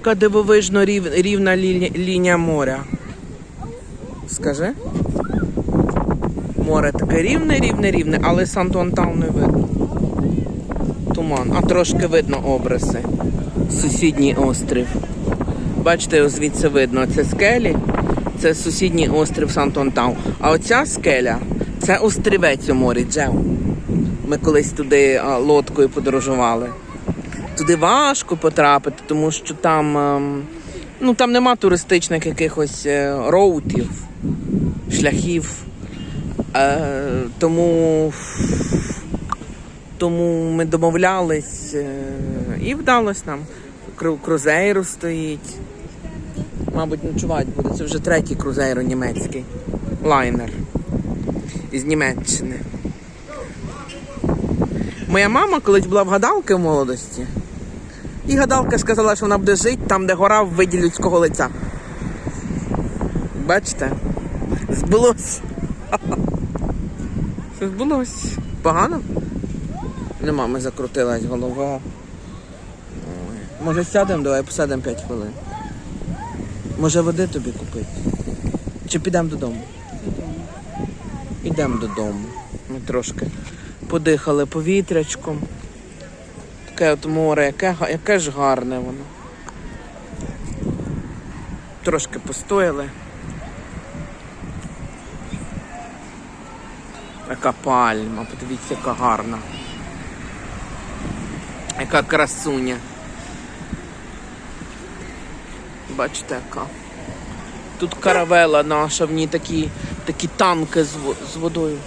яка дивовижно рів, рівна лі, лінія моря. Скажи? Море таке рівне, рівне, рівне, але Санто-Антал не видно. Туман, а трошки видно обриси. Сусідній острів. Бачите, звідси видно. Це скелі, це сусідній острів Санто-Антау. А оця скеля це острівець у морі, Джеу. Ми колись туди лодкою подорожували. Туди важко потрапити, тому що там, ем, ну, там нема туристичних якихось е, роутів, шляхів. Е, тому, тому ми домовлялись е, і вдалося нам. Крузейру стоїть. Мабуть, ночувати буде. Це вже третій крузейро німецький. Лайнер. Із Німеччини. Моя мама колись була в гадалки в молодості. І гадалка сказала, що вона буде жити там, де гора в виді людського лиця. Бачите? Збулось. Що збулось? Погано? Нема, ми закрутилась голова. Ой. Може сядемо, давай посадимо 5 хвилин. Може води тобі купити? Чи підемо додому? Ідемо додому. Ми трошки подихали повітрячком. Таке от море, яке, яке ж гарне воно. Трошки постояли. Яка пальма, подивіться, яка гарна. Яка красуня. Бачите, яка. Тут каравела наша, в ній такі, такі танки з, з водою.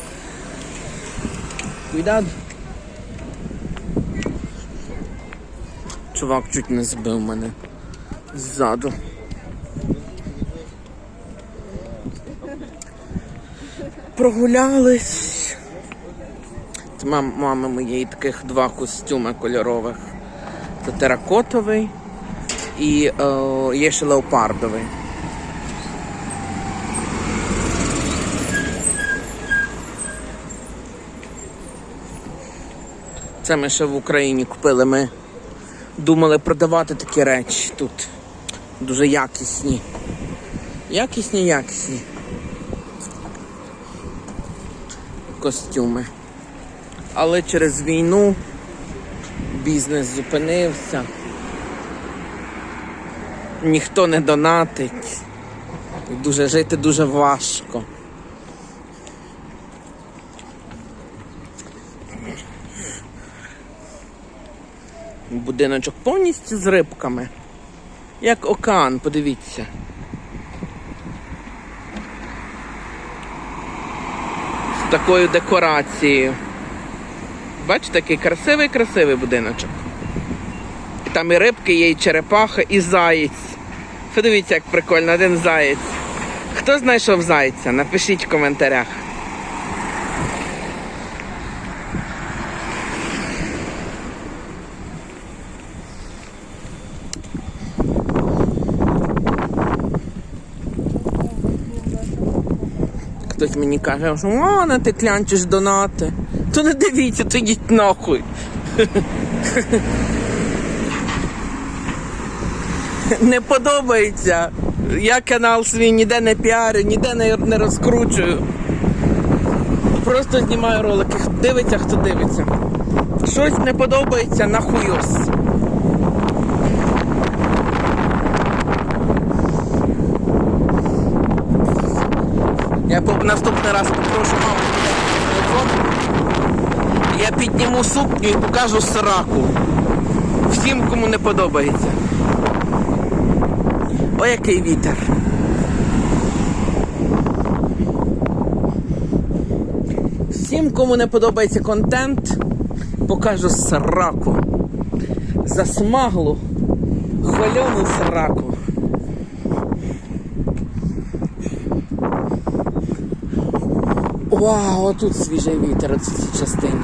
Cuidado. Чувак чуть не збив мене ззаду. Прогулялись. Мам, мами моєї таких два костюми кольорових. Це теракотовий і е, є ще леопардовий. Це ми ще в Україні купили. Ми думали продавати такі речі тут. Дуже якісні. Якісні, якісні. Костюми. Але через війну бізнес зупинився. Ніхто не донатить. Дуже жити дуже важко. Будиночок повністю з рибками. Як океан, подивіться. З такою декорацією. Бачите, який красивий красивий будиночок. Там і рибки є, і черепаха, і заєць. Подивіться, як прикольно, один заєць. Хто знайшов зайця? Напишіть в коментарях. Хтось мені каже, що Мана, ти клянчиш донати. То не дивіться, то йдіть нахуй. Не подобається. Я канал свій ніде не піарю, ніде не, розкручую. Просто знімаю ролики. Дивиться, хто дивиться. Щось не подобається, нахуйос. Наступний раз попрошу маму телефон. Я підніму сукню і покажу сраку. Всім, кому не подобається. О, який вітер. Всім, кому не подобається контент, покажу сраку. Засмаглу, хвильову сраку. Вау, тут свіжий вітер у цій частині.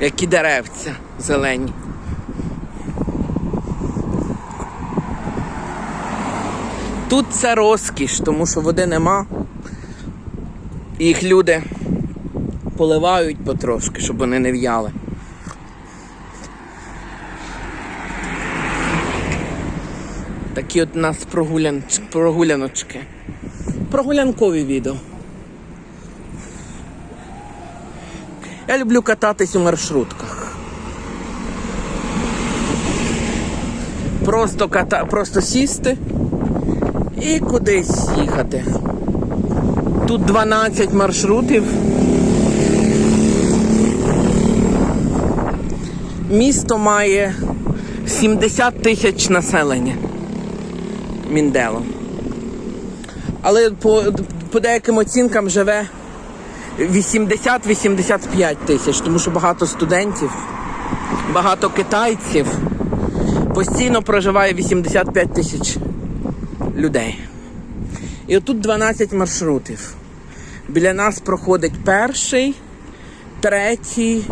Які деревця зелені. Тут це розкіш, тому що води нема. Їх люди поливають потрошки, щоб вони не в'яли. Такі от нас прогулян... прогуляночки. Прогулянкові відео. Я люблю кататись у маршрутках. Просто ката... просто сісти і кудись їхати. Тут 12 маршрутів. Місто має 70 тисяч населення. Міндело. Але по, по деяким оцінкам живе 80-85 тисяч, тому що багато студентів, багато китайців. Постійно проживає 85 тисяч людей. І отут 12 маршрутів. Біля нас проходить перший, третій,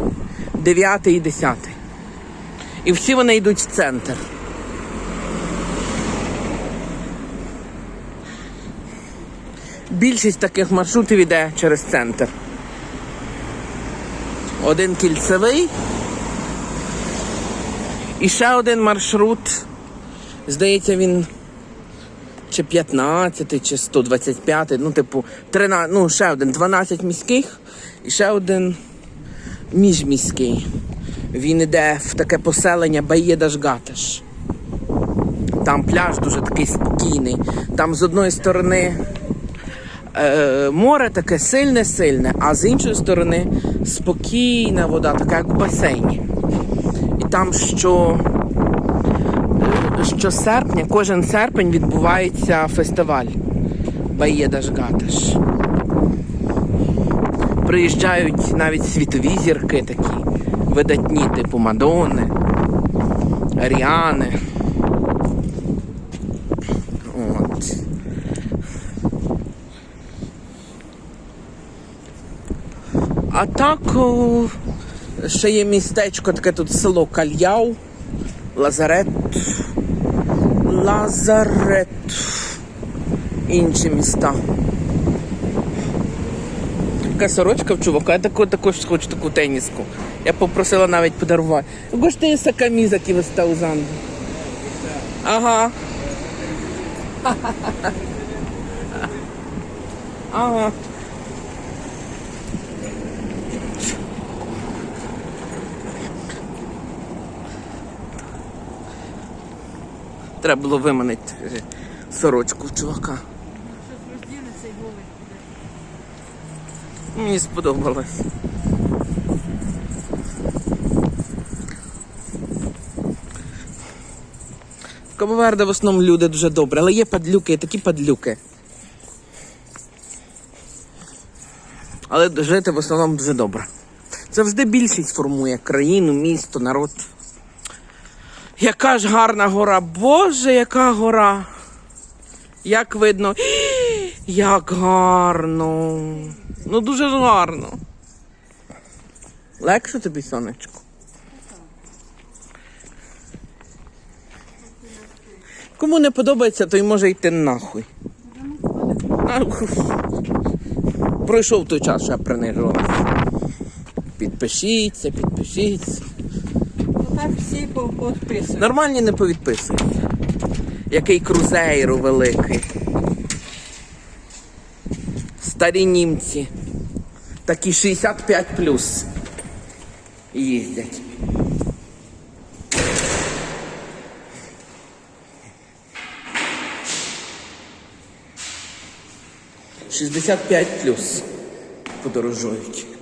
дев'ятий і десятий. І всі вони йдуть в центр. Більшість таких маршрутів йде через центр. Один кільцевий. І ще один маршрут. Здається, він чи 15, чи 125, ну, типу, 13, ну, ще один, 12 міських і ще один міжміський. Він іде в таке поселення Баєдаш-Гатеш. Там пляж дуже такий спокійний. Там з одної сторони е, море таке сильне-сильне, а з іншої сторони спокійна вода, така як в басейні. І там що, е, що серпня, кожен серпень відбувається фестиваль Баєдаш-Гатеш. Приїжджають навіть світові зірки такі, видатні, типу Мадонни, Аріани. А так ще є містечко, таке тут село Кальяу, Лазарет. Лазарет. Інші міста. Така сорочка в чувака, я таку, також хочу таку теніску. Я попросила навіть подарувати. Essa camisa que você está usando? Ага. Ага. Треба було виманити е, сорочку в чувака. Мені сподобалось. В Кабоверде в основному люди дуже добрі, але є падлюки, такі падлюки. Але жити в основному дуже добре. Завжди більшість формує країну, місто, народ. Яка ж гарна гора, Боже, яка гора! Як видно, як гарно. Ну дуже гарно. Легше тобі, сонечко? Кому не подобається, той може йти нахуй. Пройшов той час, що я принижувався. Підпишіться, підпишіться. Так всі підписують. Нормальні не повідписуються. Який крузейру великий. Старі німці. Такі 65 плюс їздять. Шістдесят п'ять плюс подорожують.